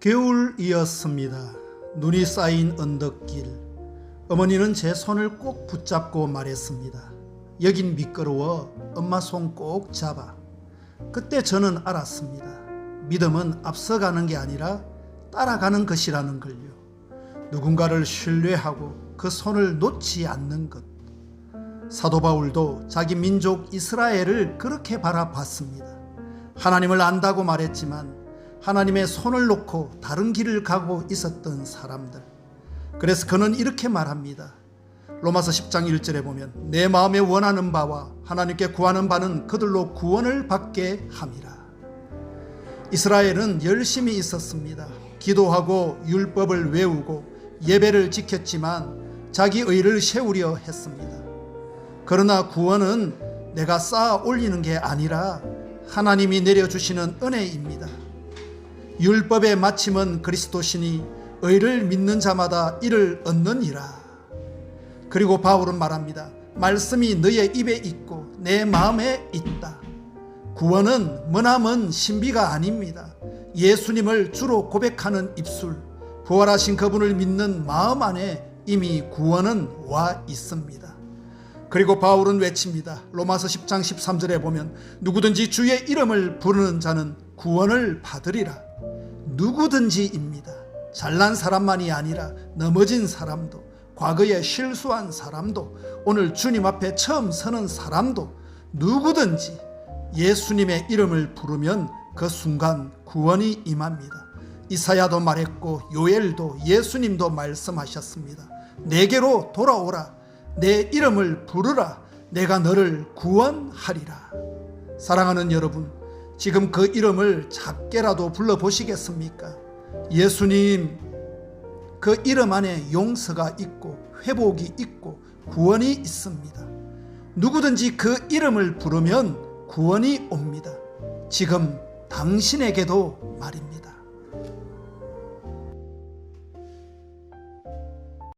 겨울이었습니다. 눈이 쌓인 언덕길. 어머니는 제 손을 꼭 붙잡고 말했습니다. 여긴 미끄러워 엄마 손 꼭 잡아. 그때 저는 알았습니다. 믿음은 앞서가는 게 아니라 따라가는 것이라는 걸요. 누군가를 신뢰하고 그 손을 놓지 않는 것. 사도 바울도 자기 민족 이스라엘을 그렇게 바라봤습니다. 하나님을 안다고 말했지만 하나님의 손을 놓고 다른 길을 가고 있었던 사람들. 그래서 그는 이렇게 말합니다. 로마서 10장 1절에 보면 내 마음에 원하는 바와 하나님께 구하는 바는 그들로 구원을 받게 함이라. 이스라엘은 열심히 있었습니다. 기도하고 율법을 외우고 예배를 지켰지만 자기 의를 세우려 했습니다. 그러나 구원은 내가 쌓아 올리는 게 아니라 하나님이 내려주시는 은혜입니다. 율법의 마침은 그리스도시니 의를 믿는 자마다 이를 얻느니라. 그리고 바울은 말합니다. 말씀이 너의 입에 있고 내 마음에 있다. 구원은 머나먼 신비가 아닙니다. 예수님을 주로 고백하는 입술, 부활하신 그분을 믿는 마음 안에 이미 구원은 와 있습니다. 그리고 바울은 외칩니다. 로마서 10장 13절에 보면 누구든지 주의 이름을 부르는 자는 구원을 받으리라. 누구든지입니다. 잘난 사람만이 아니라 넘어진 사람도 과거에 실수한 사람도 오늘 주님 앞에 처음 서는 사람도 누구든지 예수님의 이름을 부르면 그 순간 구원이 임합니다. 이사야도 말했고 요엘도 예수님도 말씀하셨습니다. 내게로 돌아오라. 내 이름을 부르라. 내가 너를 구원하리라. 사랑하는 여러분, 지금 그 이름을 작게라도 불러보시겠습니까? 예수님, 그 이름 안에 용서가 있고 회복이 있고 구원이 있습니다. 누구든지 그 이름을 부르면 구원이 옵니다. 지금 당신에게도 말입니다.